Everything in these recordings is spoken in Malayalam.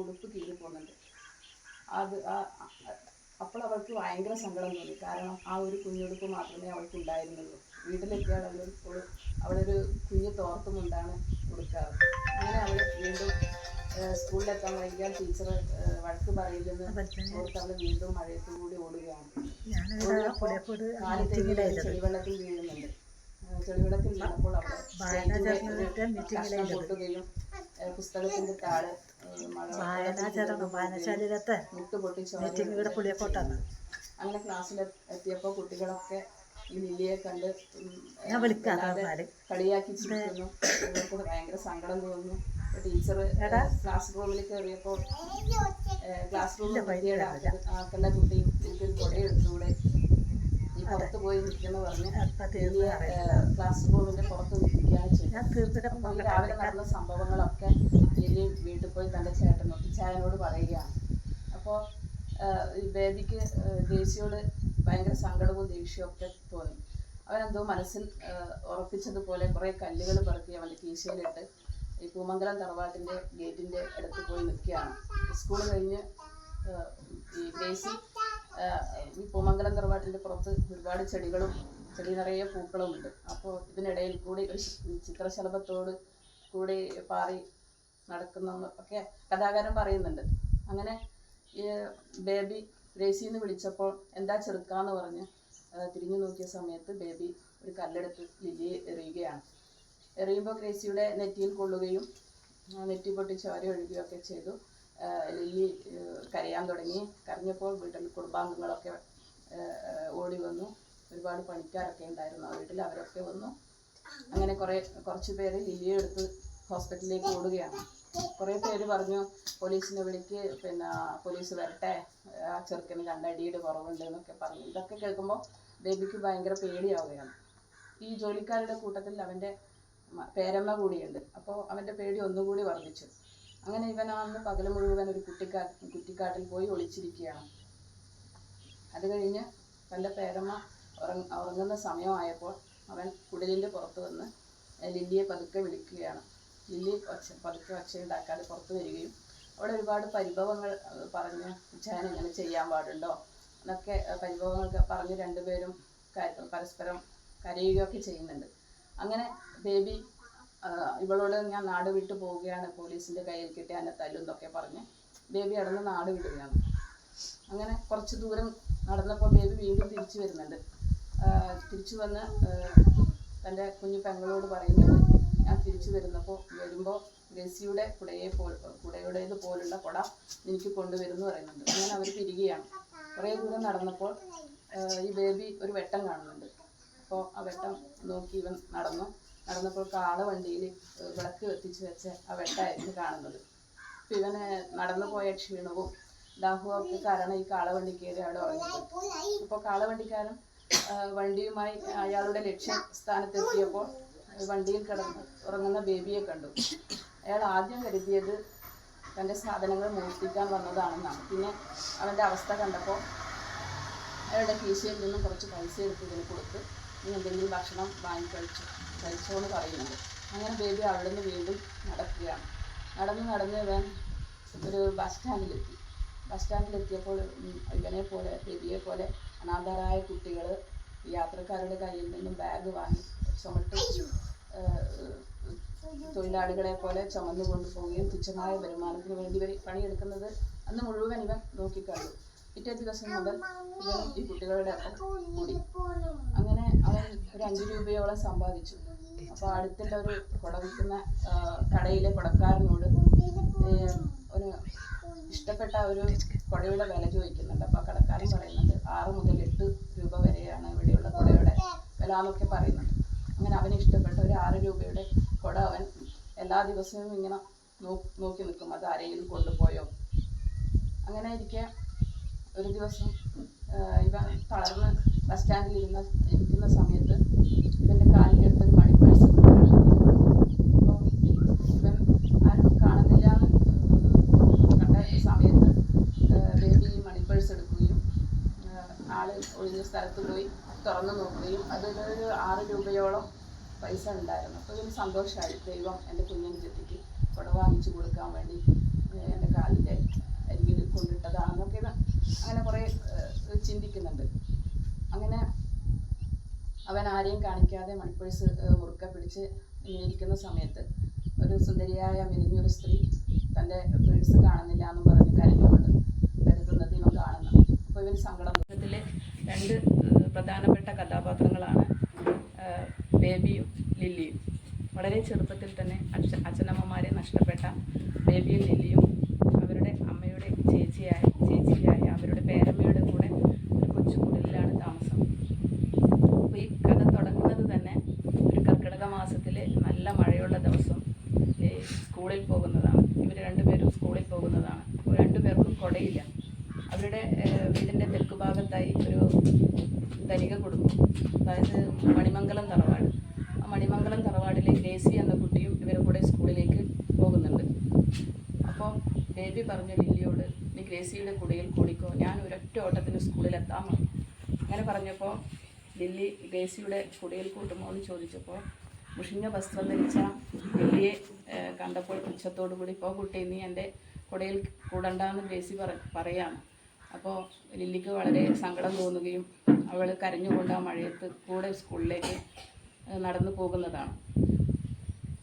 ഉടുപ്പ് കീറി പോകുന്നുണ്ട്. അത് അപ്പോൾ അവൾക്ക് ഭയങ്കര സങ്കടം തോന്നി. കാരണം ആ ഒരു കുഞ്ഞുടുപ്പ് മാത്രമേ അവൾക്ക് ഉണ്ടായിരുന്നുള്ളൂ. വീട്ടിലെത്തിയാൽ അവൾ ഒരു അവളൊരു കുഞ്ഞു തോർത്തുമുണ്ടാണ് കൊടുക്കാറ്. അങ്ങനെ അവൾ വീണ്ടും സ്കൂളിലെത്താൻ വൈകിയാൽ ടീച്ചർ വഴക്ക് പറയില്ലെന്ന് ഓർത്ത് അവൾ വീണ്ടും മഴയത്തും കൂടി ഓടുകയാണ്. ചെടിവെള്ളത്തിൽ വീഴുന്നുണ്ട്. വായനാചരണത്തെ പൊട്ടുകയും പുസ്തകത്തിന്റെ താഴ് ഏഹ്, മഴ വായനാചരണം വായനശാലയിലത്തെ മുട്ട് പൊട്ടിച്ച് മീറ്റിംഗ് ഇവിടെ പുളിയക്കോട്ടാണ്. അങ്ങനെ ക്ലാസ്സിൽ എത്തിയപ്പോൾ കുട്ടികളൊക്കെ ഈ ലില്ലിയെ കണ്ട് ഞാൻ വിളിക്കാം കളിയാക്കി ചിരിക്കുന്നു. ഭയങ്കര സങ്കടം തോന്നുന്നു. ടീച്ചർ ക്ലാസ് റൂമിൽ കയറിയപ്പോൾ ക്ലാസ് റൂമിൽ ആക്കുന്ന ആക്കല്ല കുട്ടി എനിക്കൊരു കുട എടുത്തുകൂടെ ഈ പുറത്ത് പോയി നിൽക്കുന്നു പറഞ്ഞ് ക്ലാസ് റൂമിന്റെ പുറത്ത് നിൽക്കുകയാണ് രാവിലെ നടന്ന സംഭവങ്ങളൊക്കെ ഇനി വീട്ടിൽ പോയി തന്റെ ചേട്ടനോട് ചായനോട് പറയുകയാണ്. അപ്പോൾ വേദിക്ക് ബേബിക്ക് ദേശിയോട് ഭയങ്കര സങ്കടവും ദേഷ്യവും ഒക്കെ തോന്നി. അവനെന്തോ മനസ്സിൽ ഉറപ്പിച്ചതുപോലെ കുറേ കല്ലുകൾ പറത്തി അവന്റെ കീശയിലിട്ട് ഈ പൂമംഗലം തറവാട്ടിന്റെ ഗേറ്റിന്റെ അടുത്ത് പോയി നിൽക്കുകയാണ്. സ്കൂൾ കഴിഞ്ഞ് ഈ ദേശി ഈ പൂമംഗലം തറവാട്ടിന്റെ പുറത്ത് ഒരുപാട് ചെടികളും ചെടി നിറയെ പൂക്കളും ഉണ്ട് അപ്പോൾ ഇതിനിടയിൽ കൂടി ഒരു ചിത്രശലഭത്തോട് കൂടി പാറി നടക്കുന്ന ഒക്കെ കഥാകാരൻ പറയുന്നുണ്ട്. അങ്ങനെ ഈ ബേബി ഗ്രേസിന്ന് വിളിച്ചപ്പോൾ എന്താ ചെറുക്കാന്ന് പറഞ്ഞ് തിരിഞ്ഞു നോക്കിയ സമയത്ത് ബേബി ഒരു കല്ലെടുത്ത് ലില്ലിയെ എറിയുകയാണ്. എറിയുമ്പോൾ ഗ്രേസിയുടെ നെറ്റിയിൽ കൊള്ളുകയും നെറ്റി പൊട്ടി ചോര ഒഴുകുകയൊക്കെ ചെയ്തു. ലില്ലി കരയാൻ തുടങ്ങി. കരഞ്ഞപ്പോൾ വീട്ടിൽ കുടുംബാംഗങ്ങളൊക്കെ ഓടി വന്നു. ഒരുപാട് പണിക്കാരൊക്കെ ഉണ്ടായിരുന്നു ആ വീട്ടിൽ. അവരൊക്കെ വന്നു. അങ്ങനെ കുറേ കുറച്ച് പേര് ലില്ലിയെ എടുത്ത് ഹോസ്പിറ്റലിലേക്ക് ഓടുകയാണ്. കുറേ പേര് പറഞ്ഞു പോലീസിനെ വിളിക്ക്. പിന്നെ പോലീസ് വരട്ടെ. ആ ചെറുക്കന് കണ്ടടിയുടെ കുറവുണ്ട് എന്നൊക്കെ പറഞ്ഞു. ഇതൊക്കെ കേൾക്കുമ്പോൾ ബേബിക്ക് ഭയങ്കര പേടിയാവുകയാണ്. ഈ ജോലിക്കാരുടെ കൂട്ടത്തിൽ അവന്റെ പേരമ്മ കൂടിയുണ്ട്. അപ്പോൾ അവന്റെ പേടി ഒന്നുകൂടി വർദ്ധിച്ചു. അങ്ങനെ ഇവൻ അന്ന് പകൽ മുഴുവൻ ഒരു കുട്ടിക്കാ കുറ്റിക്കാട്ടിൽ പോയി ഒളിച്ചിരിക്കുകയാണ്. അത് കഴിഞ്ഞ് തന്റെ പേരമ്മ ഉറങ്ങ ഉറങ്ങുന്ന സമയമായപ്പോൾ അവൻ കുടിലിന്റെ പുറത്ത് വന്ന് ലില്ലിയെ പതുക്കെ വിളിക്കുകയാണ്. ലില്ലി ഒച്ച പതുക്കെ ഒച്ചയുണ്ടാക്കാതെ പുറത്ത് വരികയും അവിടെ ഒരുപാട് പരിഭവങ്ങൾ പറഞ്ഞ് ഞാൻ ഇങ്ങനെ ചെയ്യാൻ പാടുണ്ടോ? എന്നൊക്കെ പരിഭവങ്ങളൊക്കെ പറഞ്ഞ് രണ്ടുപേരും പരസ്പരം കരയുകയൊക്കെ ചെയ്യുന്നുണ്ട്. അങ്ങനെ ബേബി ഇവളോട് ഞാൻ നാട് വിട്ടു പോവുകയാണ് പോലീസിന്റെ കയ്യിൽ കിട്ടിയ എന്നെ തല്ലും എന്നൊക്കെ പറഞ്ഞ് ബേബി അടന്ന് നാട് വിടുകയാണ് അങ്ങനെ കുറച്ച് ദൂരം നടന്നപ്പോൾ ബേബി വീണ്ടും തിരിച്ചു വരുന്നുണ്ട്. തിരിച്ചു വന്ന് തന്റെ കുഞ്ഞു പെങ്ങളോട് പറയുന്നത് ഞാൻ തിരിച്ചു വരുന്നപ്പോൾ വരുമ്പോൾ ഗ്രേസിയുടെ കുടയെ പോ കുടയുടേത് പോലുള്ള കുട എനിക്ക് കൊണ്ടുവരുമെന്ന് പറയുന്നുണ്ട്. അങ്ങനെ അവർ പിരികയാണ് കുറേ ദൂരം നടന്നപ്പോൾ ഈ ബേബി ഒരു വെട്ടം കാണുന്നുണ്ട്. അപ്പോൾ ആ വെട്ടം നോക്കി ഇവൻ നടന്നു. നടന്നപ്പോൾ കാള വണ്ടിയിൽ വിളക്ക് കത്തിച്ച് വെച്ച ആ വെട്ടായിരുന്നു കാണുന്നത്. അപ്പം ഇവന് നടന്നു പോയ ക്ഷീണവും ദാഹവും ഒക്കെ കാരണം ഈ കാളവണ്ടി കയറി അവിടെ ഉറങ്ങിപ്പോയി. ഇപ്പോൾ കാളവണ്ടിക്കാരൻ വണ്ടിയുമായി അയാളുടെ ലക്ഷ്യ സ്ഥാനത്തെത്തിയപ്പോൾ വണ്ടിയിൽ കിടന്ന് ഉറങ്ങുന്ന ബേബിയെ കണ്ടു. അയാൾ ആദ്യം കരുതിയത് തന്റെ സാധനങ്ങൾ മോഷ്ടിക്കാൻ വന്നതാണെന്നാണ്. പിന്നെ അവന്റെ അവസ്ഥ കണ്ടപ്പോൾ അയാളുടെ കീശയിൽ നിന്നും കുറച്ച് പൈസ എടുത്ത് ഇതിന് കൊടുത്ത് നീ എന്തെങ്കിലും ഭക്ഷണം വാങ്ങി കഴിച്ചു കഴിച്ചോ എന്ന് പറയുന്നുണ്ട്. അങ്ങനെ ബേബി അവിടെ നിന്ന് വീണ്ടും നടക്കുകയാണ്. നടന്ന് നടന്ന് ഇവൻ ഒരു ബസ് സ്റ്റാൻഡിലെത്തി ബസ് സ്റ്റാൻഡിലെത്തിയപ്പോൾ ഇവനെ പോലെ ബേബിയെ പോലെ അനാഥരായ കുട്ടികൾ യാത്രക്കാരുടെ കയ്യിൽ നിന്നും ബാഗ് വാങ്ങി ചുമട്ട് തൊഴിലാളികളെ പോലെ ചുമന്നു കൊണ്ടുപോവുകയും തുച്ഛമായ വരുമാനത്തിന് വേണ്ടി ഇവർ പണിയെടുക്കുന്നത് അന്ന് മുഴുവൻ ഇവൻ നോക്കിക്കണ്ടു. പിറ്റേ ദിവസം മുതൽ ഇവൻ ഈ കുട്ടികളുടെ ഒപ്പം കൂടി. ഒരു അഞ്ച് രൂപയോളം സമ്പാദിച്ചു. അപ്പോൾ അടുത്തുള്ള ഒരു കുട വിൽക്കുന്ന കടയിലെ കുടക്കാരനോട് ഒരു ഇഷ്ടപ്പെട്ട ഒരു കുടയുടെ വില ചോദിക്കുന്നുണ്ട്. അപ്പോൾ കടക്കാരൻ പറയുന്നുണ്ട് ആറ് മുതൽ എട്ട് രൂപ വരെയാണ് ഇവിടെയുള്ള കുടയുടെ വില എന്നൊക്കെ പറയുന്നുണ്ട്. അങ്ങനെ അവന് ഇഷ്ടപ്പെട്ട ഒരു ആറ് രൂപയുടെ കുട അവൻ എല്ലാ ദിവസവും ഇങ്ങനെ നോക്കി നിൽക്കും. അത് ആരെങ്കിലും കൊണ്ടുപോയോ? അങ്ങനെ ഇരിക്കെ ഒരു ദിവസം ഇവ തളർന്ന് ബസ് സ്റ്റാൻഡിൽ ഇരുന്ന ഇരിക്കുന്ന സമയത്ത് ഇവന്റെ ഒരു മണി പേഴ്സ് അപ്പോൾ ഇവൻ ആരും കാണുന്നില്ല. കണ്ട സമയത്ത് ബേബി ഈ മണി പേഴ്സ് എടുക്കുകയും ആൾ ഒഴിഞ്ഞ സ്ഥലത്ത് പോയി തുറന്നു നോക്കുകയും അതിലൊരു ആറ് രൂപയോളം പൈസ ഉണ്ടായിരുന്നു. അപ്പോൾ ഇതിന് സന്തോഷമായി ദൈവം എന്റെ കുഞ്ഞിനെ ചെത്തിക്ക് കുട വാങ്ങിച്ചു കൊടുക്കാൻ വേണ്ടി എന്റെ കാലിന്റെ അരികിൽ കൊണ്ടിട്ടതാണെന്നൊക്കെ അങ്ങനെ കുറേ ചിന്തിക്കുന്നുണ്ട്. അങ്ങനെ അവൻ ആരെയും കാണിക്കാതെ മണിപ്പേഴ്സ് മുറുക്ക പിടിച്ച് ഇരിക്കുന്ന സമയത്ത് ഒരു സുന്ദരിയായ മെലിഞ്ഞൊരു സ്ത്രീ തന്റെ പേഴ്സ് കാണുന്നില്ല എന്ന് പറഞ്ഞ് കരഞ്ഞുകൊണ്ട് കരുതുന്നത് ഇവൻ കാണുന്നു. അപ്പോൾ ഇവന് സങ്കടം ഇതിലെ രണ്ട് പ്രധാനപ്പെട്ട കഥാപാത്രങ്ങളാണ് ബേബിയും ലില്ലിയും. വളരെ ചെറുപ്പത്തിൽ തന്നെ അച്ഛ അച്ഛനമ്മമാരെ നഷ്ടപ്പെട്ട ബേബിയും ലില്ലിയും അവരുടെ അമ്മയുടെ ചേച്ചിയായ അവരുടെ പേരമ്മയുടെ കൂടെ ഒരു കൊച്ചുകുടിലാണ് താമസം അപ്പോൾ ഈ കഥ തുടങ്ങുന്നത് തന്നെ ഒരു കർക്കിടക മാസത്തിലെ നല്ല മഴയുള്ള ദിവസം ഈ സ്കൂളിൽ പോകുന്നതാണ് ഇവർ രണ്ടുപേരും സ്കൂളിൽ പോകുന്നതാണ് അപ്പോൾ രണ്ടുപേർക്കും കുടയില്ല അവരുടെ ഏഹ്, വീടിന്റെ തെക്ക് ഭാഗത്തായി ഒരു ധനിക കുടുംബം. അതായത് മണിമംഗലം തറവാട്. ആ മണിമംഗലം തറവാടിലെ ഗ്രേസി എന്ന കുട്ടിയും ഇവരുടെ കൂടെ സ്കൂളിലേക്ക് പോകുന്നുണ്ട്. അപ്പോൾ ബേബി പറഞ്ഞു ലില്ലിയോട് നീ ഗ്രേസിയുടെ കുടിയിൽ കൂടിക്കോ. ഞാൻ ഒരൊറ്റ ഓട്ടത്തിന് സ്കൂളിലെത്താൻ അങ്ങനെ പറഞ്ഞപ്പോൾ ലില്ലി ഗ്രേസിയുടെ കുടിയിൽ കൂട്ടുമോ എന്ന് ചോദിച്ചപ്പോൾ മുഷിഞ്ഞ വസ്ത്രം ധരിച്ച ലില്ലിയെ കണ്ടപ്പോൾ ഉച്ചത്തോടു കൂടി ഇപ്പോൾ കുട്ടി നീ എന്റെ കുടയിൽ കൂടണ്ടെന്ന് ഗ്രേസി പറ പറയാണ് അപ്പോൾ ലില്ലിക്ക് വളരെ സങ്കടം തോന്നുകയും അവൾ കരഞ്ഞുകൊണ്ട് ആ മഴയത്ത് കൂടെ സ്കൂളിലേക്ക് നടന്നു പോകുന്നതാണ്.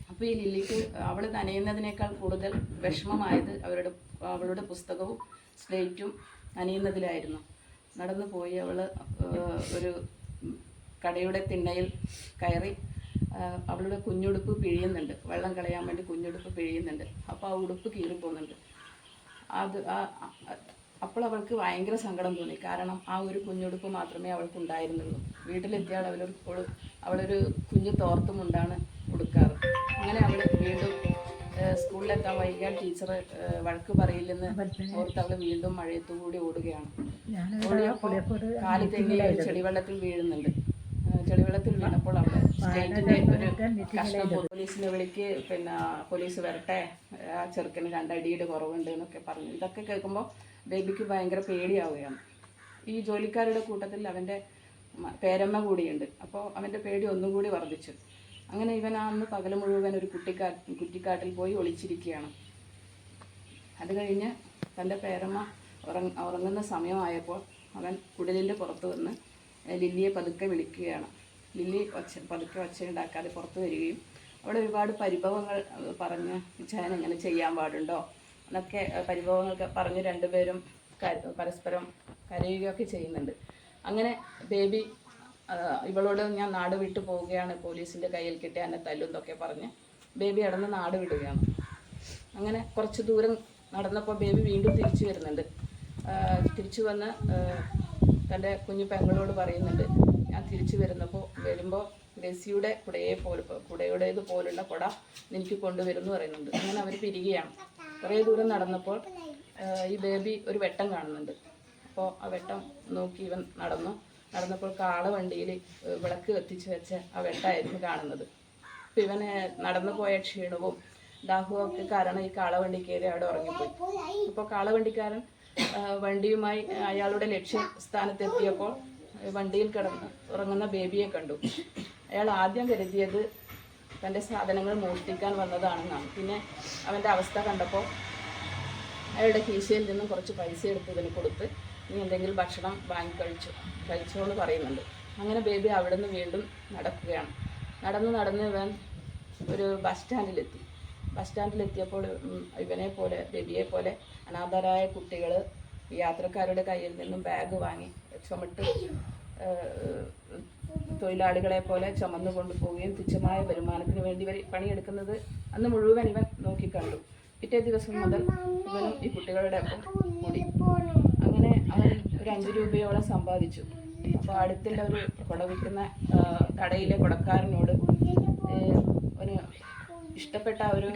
അപ്പോൾ ഈ ലില്ലിക്ക് അവൾ നനയുന്നതിനേക്കാൾ കൂടുതൽ വിഷമമായത് അവരുടെ അവളുടെ പുസ്തകവും സ്ലേറ്റും നനയുന്നതിലായിരുന്നു. നടന്നു പോയി അവൾ ഒരു കടയുടെ തിണ്ണയിൽ കയറി അവളുടെ കുഞ്ഞുടുപ്പ് പിഴിയുന്നുണ്ട്. വെള്ളം കളയാൻ വേണ്ടി കുഞ്ഞുടുപ്പ് പിഴിയുന്നുണ്ട്. അപ്പോൾ ആ ഉടുപ്പ് കീറിപ്പോകുന്നുണ്ട്. അത് അപ്പോൾ അവൾക്ക് ഭയങ്കര സങ്കടം തോന്നി. കാരണം ആ ഒരു കുഞ്ഞുടുപ്പ് മാത്രമേ അവൾക്ക് ഉണ്ടായിരുന്നുള്ളൂ. വീട്ടിലെത്തിയാൽ അവളൊരു ഒരു അവളൊരു കുഞ്ഞു തോർത്തുമുണ്ടാണ് കൊടുക്കാറ്. അങ്ങനെ അവൾ വീണ്ടും സ്കൂളിലെത്താൻ വൈകിയാൽ ടീച്ചർ വഴക്ക് പറയില്ലെന്ന് ഓർത്ത് അവൾ വീണ്ടും മഴയത്തു കൂടി ഓടുകയാണ് ഓടിയപ്പോൾ കാൽ ചെളിവെള്ളത്തിൽ വീഴുന്നുണ്ട്. ചെളിവെള്ളത്തിൽ വീണപ്പോൾ അവൾ സ്റ്റേറ്റിന്റെ ഒരു കഷ്ണം പോലീസിനെ വിളിക്ക് പിന്നെ പോലീസ് വരട്ടെ ആ ചെറുക്കന് രണ്ടടിയുടെ കുറവുണ്ട് എന്നൊക്കെ പറഞ്ഞു. ഇതൊക്കെ കേൾക്കുമ്പോൾ ബേബിക്ക് ഭയങ്കര പേടിയാവുകയാണ്. ഈ ജോലിക്കാരുടെ കൂട്ടത്തിൽ അവന്റെ പേരമ്മ കൂടിയുണ്ട്. അപ്പോൾ അവന്റെ പേടി ഒന്നും കൂടി വർദ്ധിച്ചു. അങ്ങനെ ഇവൻ അന്ന് പകൽ മുഴുവൻ ഒരു കുട്ടിക്കാ കുറ്റിക്കാട്ടിൽ പോയി ഒളിച്ചിരിക്കുകയാണ്. അത് കഴിഞ്ഞ് തന്റെ പേരമ്മ ഉറങ്ങ ഉറങ്ങുന്ന സമയമായപ്പോൾ അവൻ കുടിലിന്റെ പുറത്ത് വന്ന് ലില്ലിയെ പതുക്കെ വിളിക്കുകയാണ്. ലില്ലി ഒച്ച പതുക്കെ ഒച്ചയുണ്ടാക്കാതെ പുറത്ത് വരികയും അവിടെ ഒരുപാട് പരിഭവങ്ങൾ പറഞ്ഞ് ഇച്ഛാൻ എങ്ങനെ ചെയ്യാൻ പാടുണ്ടോ? എന്നൊക്കെ പരിഭവങ്ങളൊക്കെ പറഞ്ഞ് രണ്ടുപേരും പരസ്പരം കരയുകയൊക്കെ ചെയ്യുന്നുണ്ട്. അങ്ങനെ ബേബി ഇവളോട് ഞാൻ നാട് വിട്ടു പോവുകയാണ് പോലീസിന്റെ കയ്യിൽ കിട്ടിയ എന്നെ തല്ലും എന്നൊക്കെ പറഞ്ഞ് ബേബി അടന്ന് നാട് വിടുകയാണ്. അങ്ങനെ കുറച്ച് ദൂരം നടന്നപ്പോൾ ബേബി വീണ്ടും തിരിച്ചു വരുന്നുണ്ട്. തിരിച്ചു വന്ന് തന്റെ കുഞ്ഞു പെങ്ങളോട് പറയുന്നുണ്ട് ഞാൻ തിരിച്ചു വരുന്നപ്പോൾ വരുമ്പോൾ ഗ്രസിയുടെ കുടയെ പോലെ കുടയുടേത് പോലുള്ള കുട എനിക്ക് കൊണ്ടുവരുമെന്ന് പറയുന്നുണ്ട്. അങ്ങനെ അവർ പിരികയാണ് കുറേ ദൂരം നടന്നപ്പോൾ ഈ ബേബി ഒരു വെട്ടം കാണുന്നുണ്ട്. അപ്പോൾ ആ വെട്ടം നോക്കി ഇവൻ നടന്നു. നടന്നപ്പോൾ കാള വണ്ടിയിൽ വിളക്ക് കത്തിച്ച് വെച്ച ആ വെട്ടമായിരുന്നു കാണുന്നത്. അപ്പം ഇവന് നടന്നു പോയ ക്ഷീണവും ദാഹവും ഒക്കെ കാരണം ഈ കാളവണ്ടി കയറി അവിടെ ഉറങ്ങിപ്പോയി. അപ്പോൾ കാളവണ്ടിക്കാരൻ വണ്ടിയുമായി അയാളുടെ ലക്ഷ്യ സ്ഥാനത്തെത്തിയപ്പോൾ വണ്ടിയിൽ കിടന്ന് ഉറങ്ങുന്ന ബേബിയെ കണ്ടു. അയാൾ ആദ്യം കരുതിയത് തന്റെ സാധനങ്ങൾ മോഷ്ടിക്കാൻ വന്നതാണെന്നാണ്. പിന്നെ അവന്റെ അവസ്ഥ കണ്ടപ്പോൾ അയാളുടെ കീശയിൽ നിന്നും കുറച്ച് പൈസ എടുത്ത് ഇതിന് കൊടുത്ത് ഇനി എന്തെങ്കിലും ഭക്ഷണം വാങ്ങി കഴിച്ചു. കഴിച്ചോ എന്ന് പറയുന്നുണ്ട്. അങ്ങനെ ബേബി അവിടെ നിന്ന് വീണ്ടും നടക്കുകയാണ്. നടന്ന് നടന്ന് ഇവൻ ഒരു ബസ് സ്റ്റാൻഡിലെത്തി. ബസ് സ്റ്റാൻഡിലെത്തിയപ്പോൾ ഇവനെ പോലെ ബേബിയെ പോലെ അനാഥരായ കുട്ടികൾ യാത്രക്കാരുടെ കയ്യിൽ നിന്നും ബാഗ് വാങ്ങി ചുമട്ട് തൊഴിലാളികളെ പോലെ ചുമന്നു കൊണ്ടുപോവുകയും തുച്ഛമായ വരുമാനത്തിന് വേണ്ടി പണിയെടുക്കുന്നത് അന്ന് മുഴുവൻ ഇവൻ നോക്കിക്കണ്ടു. പിറ്റേ ദിവസം മുതൽ ഇവനും ഈ കുട്ടികളുടെ ഒപ്പം കൂടി. അങ്ങനെ അവൻ ഒരു അഞ്ച് രൂപയോളം സമ്പാദിച്ചു. അപ്പോൾ അടുത്തുള്ള ഒരു കുട വിൽക്കുന്ന കടയിലെ കുടക്കാരനോട് ഒരു ഇഷ്ടപ്പെട്ട ഒരു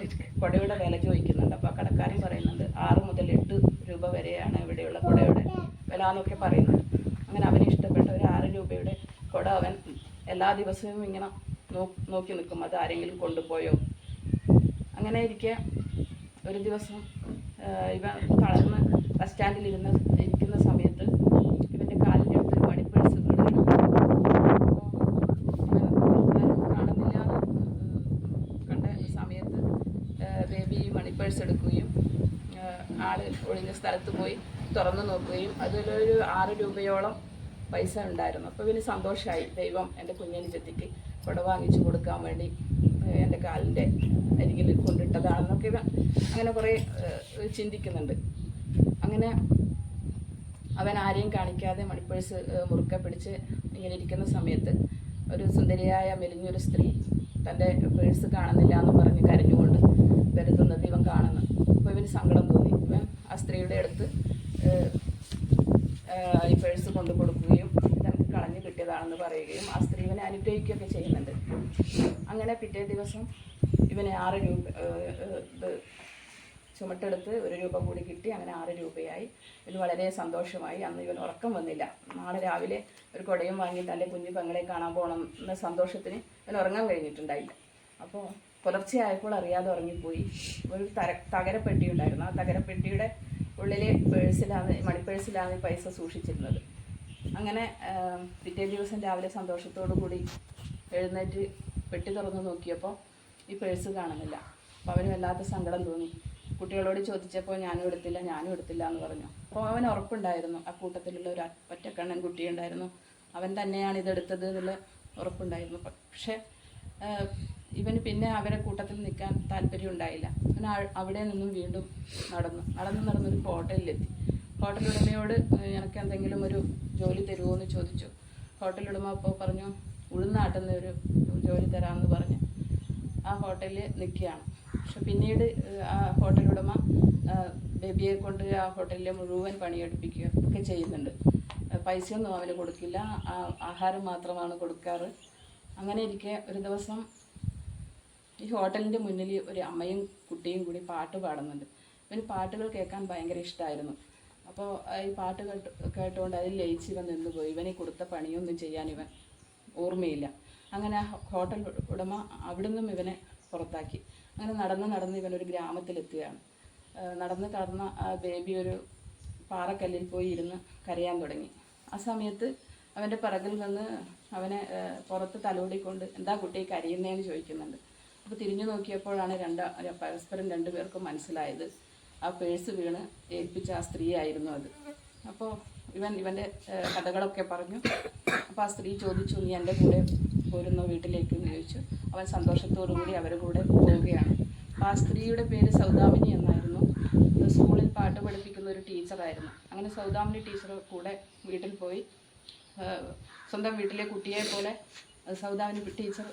കുടയുടെ വില ചോദിക്കുന്നുണ്ട്. അപ്പോൾ ആ കടക്കാരൻ പറയുന്നുണ്ട് ആറ് മുതൽ എട്ട് രൂപ വരെയാണ് ഇവിടെയുള്ള കുടയുടെ വില എന്നൊക്കെ പറയുന്നുണ്ട് അങ്ങനെ അവന് ഇഷ്ടപ്പെട്ട ഒരു ആറ് രൂപയുടെ കുട അവൻ എല്ലാ ദിവസവും ഇങ്ങനെ നോക്കി നിൽക്കും. അത് ആരെങ്കിലും കൊണ്ടുപോയോ? അങ്ങനെ ഇരിക്കെ ഒരു ദിവസം ഇവ തളർന്ന് ബസ് സ്റ്റാൻഡിൽ ഇരുന്ന ഇരിക്കുന്ന സമയത്ത് ഇവന്റെ കാലിന്റെ അടുത്ത് ഒരു കാണുന്നില്ല കണ്ട സമയത്ത് ബേബി മണിപ്പഴ്സ് എടുക്കുകയും ആൾ ഒഴിഞ്ഞ സ്ഥലത്ത് പോയി തുറന്നു നോക്കുകയും അതിലൊരു ആറ് രൂപയോളം പൈസ ഉണ്ടായിരുന്നു. അപ്പോൾ പിന്നെ സന്തോഷമായി ദൈവം എന്റെ കുഞ്ഞനുജത്തിക്ക് കുട വാങ്ങിച്ചു കൊടുക്കാൻ വേണ്ടി എന്റെ കാലിന്റെ അരികിൽ കൊണ്ടിട്ടതാണെന്നൊക്കെ അങ്ങനെ കുറേ ചിന്തിക്കുന്നുണ്ട്. അങ്ങനെ അവൻ ആരെയും കാണിക്കാതെ മണിപ്പേഴ്സ് മുറുക്കെ പിടിച്ച് ഇങ്ങനെ ഇരിക്കുന്ന സമയത്ത് ഒരു സുന്ദരിയായ മെലിഞ്ഞൊരു സ്ത്രീ തന്റെ പേഴ്സ് കാണുന്നില്ല എന്ന് പറഞ്ഞ് കരഞ്ഞുകൊണ്ട് വരുത്തുന്നത് ഇവൻ കാണുന്നു. അപ്പോൾ ഇവന് സങ്കടം തോന്നി. ഇവൻ ആ സ്ത്രീയുടെ അടുത്ത് ഈ പേഴ്സ് കൊണ്ടു കൊടുക്കുകയും ഇതെനിക്ക് കളഞ്ഞു കിട്ടിയതാണെന്ന് പറയുകയും ആ സ്ത്രീ ഇവനെ അനുഗ്രഹിക്കുകയൊക്കെ ചെയ്യുന്നുണ്ട്. അങ്ങനെ പിറ്റേ ദിവസം ഇവനെ ആറ് രൂപ ഇത് ചുമട്ടെടുത്ത് ഒരു രൂപ കൂടി കിട്ടി. അങ്ങനെ ആറ് രൂപയായി. ഇത് വളരെ സന്തോഷമായി. അന്ന് ഇവൻ ഉറക്കം വന്നില്ല. നാളെ രാവിലെ ഒരു കുടയും വാങ്ങി തന്റെ കുഞ്ഞു പെങ്ങളെ കാണാൻ പോകണം എന്ന സന്തോഷത്തിന് ഇവൻ ഉറങ്ങാൻ കഴിഞ്ഞിട്ടുണ്ടായില്ല. അപ്പോൾ പുലർച്ചെ ആയപ്പോൾ അറിയാതെ ഉറങ്ങിപ്പോയി. ഒരു തര തകരപ്പെട്ടി ഉണ്ടായിരുന്നു. ആ തകരപ്പെട്ടിയുടെ ഉള്ളിലെ പേഴ്സിലാണ് മണിപ്പേഴ്സിലാണ് പൈസ സൂക്ഷിച്ചിരുന്നത്. അങ്ങനെ പിറ്റേ ദിവസം രാവിലെ സന്തോഷത്തോടു കൂടി എഴുന്നേറ്റ് പെട്ടി തുറന്ന് നോക്കിയപ്പോൾ ഈ പേഴ്സ് കാണുന്നില്ല. അപ്പോൾ അവന് വല്ലാത്ത സങ്കടം തോന്നി. കുട്ടികളോട് ചോദിച്ചപ്പോൾ ഞാനും എടുത്തില്ല ഞാനും എടുത്തില്ല എന്ന് പറഞ്ഞു. അപ്പോൾ അവൻ ഉറപ്പുണ്ടായിരുന്നു. ആ കൂട്ടത്തിലുള്ള ഒരു ഒറ്റക്കണ്ണൻ കുട്ടിയുണ്ടായിരുന്നു. അവൻ തന്നെയാണ് ഇതെടുത്തത് എന്നുള്ള ഉറപ്പുണ്ടായിരുന്നു. പക്ഷേ ഇവന് പിന്നെ അവരെ കൂട്ടത്തിൽ നിൽക്കാൻ താല്പര്യം ഉണ്ടായില്ല. അവൻ അവിടെ നിന്നും വീണ്ടും നടന്നു. നടന്നു നടന്നൊരു ഹോട്ടലിലെത്തി. ഹോട്ടൽ ഉടമയോട് എനിക്ക് എന്തെങ്കിലും ഒരു ജോലി തരുമോ എന്ന് ചോദിച്ചു. ഹോട്ടൽ ഉടമ അപ്പോൾ പറഞ്ഞു ഉഴുന്നാട്ടുന്ന ഒരു ജോലി തരാമെന്ന് പറഞ്ഞ്. ആ ഹോട്ടലിൽ നിൽക്കുകയാണ്. പക്ഷെ പിന്നീട് ആ ഹോട്ടൽ ഉടമ ബേബിയെ കൊണ്ട് ആ ഹോട്ടലിലെ മുഴുവൻ പണിയെടുപ്പിക്കുക ഒക്കെ ചെയ്യുന്നുണ്ട്. പൈസയൊന്നും അവന് കൊടുക്കില്ല. ആഹാരം മാത്രമാണ് കൊടുക്കാറ്. അങ്ങനെ ഇരിക്കെ ഒരു ദിവസം ഈ ഹോട്ടലിന്റെ മുന്നിൽ ഒരു അമ്മയും കുട്ടിയും കൂടി പാട്ട് പാടുന്നുണ്ട്. ഇവന് പാട്ടുകൾ കേൾക്കാൻ ഭയങ്കര ഇഷ്ടമായിരുന്നു അപ്പോൾ ഈ പാട്ട് കേട്ട് കേട്ടുകൊണ്ട് അതിൽ ലയിച്ച് ഇവൻ നിന്നുപോയി പോയി. ഇവനെ കൊടുത്ത പണിയൊന്നും ചെയ്യാൻ ഇവൻ ഓർമ്മയില്ല. അങ്ങനെ ഹോട്ടൽ ഉടമ അവിടുന്നും ഇവനെ പുറത്താക്കി. അങ്ങനെ നടന്ന് നടന്ന് ഇവനൊരു ഗ്രാമത്തിലെത്തുകയാണ്. ആ, നടന്ന് കടന്ന ബേബി ഒരു പാറക്കല്ലിൽ പോയി ഇരുന്ന് കരയാൻ തുടങ്ങി. ആ സമയത്ത് അവന്റെ പിറകിൽ നിന്ന് അവനെ പുറത്ത് തലോടിക്കൊണ്ട് എന്താ കുട്ടി കരയുന്നതെന്ന് ചോദിക്കുന്നുണ്ട്. അപ്പോൾ തിരിഞ്ഞു നോക്കിയപ്പോഴാണ് രണ്ട് പരസ്പരം രണ്ടുപേർക്കും മനസ്സിലായത്. ആ പേഴ്സ് വീണ് ഏൽപ്പിച്ച ആ സ്ത്രീ ആയിരുന്നു അത്. അപ്പോൾ ഇവൻ ഇവന്റെ കഥകളൊക്കെ പറഞ്ഞു. അപ്പോൾ ആ സ്ത്രീ ചോദിച്ചു നീ എന്റെ കൂടെ പോരുന്ന വീട്ടിലേക്ക്? എന്ന് ചോദിച്ചു. അവൻ സന്തോഷത്തോടു കൂടി അവരുടെ കൂടെ പോവുകയാണ്. അപ്പോൾ ആ സ്ത്രീയുടെ പേര് സൗദാമിനി എന്നായിരുന്നു. സ്കൂളിൽ പാട്ട് പഠിപ്പിക്കുന്ന ഒരു ടീച്ചറായിരുന്നു. അങ്ങനെ സൗദാമിനി ടീച്ചർ കൂടെ വീട്ടിൽ പോയി. സ്വന്തം വീട്ടിലെ കുട്ടിയെ പോലെ ഏഹ്, സൗദാമിനി ടീച്ചർ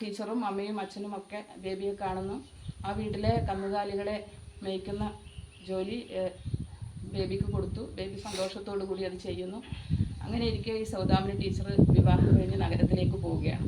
ടീച്ചറും അമ്മയും അച്ഛനും ഒക്കെ ബേബിയെ കാണുന്നു. ആ വീട്ടിലെ കന്നുകാലികളെ മേയ്ക്കുന്ന ജോലി ബേബിക്ക് കൊടുത്തു. ബേബി സന്തോഷത്തോടു കൂടി അത് ചെയ്യുന്നു. അങ്ങനെ ഇരിക്കെ ഈ സൗദാമിനി ടീച്ചർ വിവാഹം കഴിഞ്ഞ് നഗരത്തിലേക്ക് പോവുകയാണ്.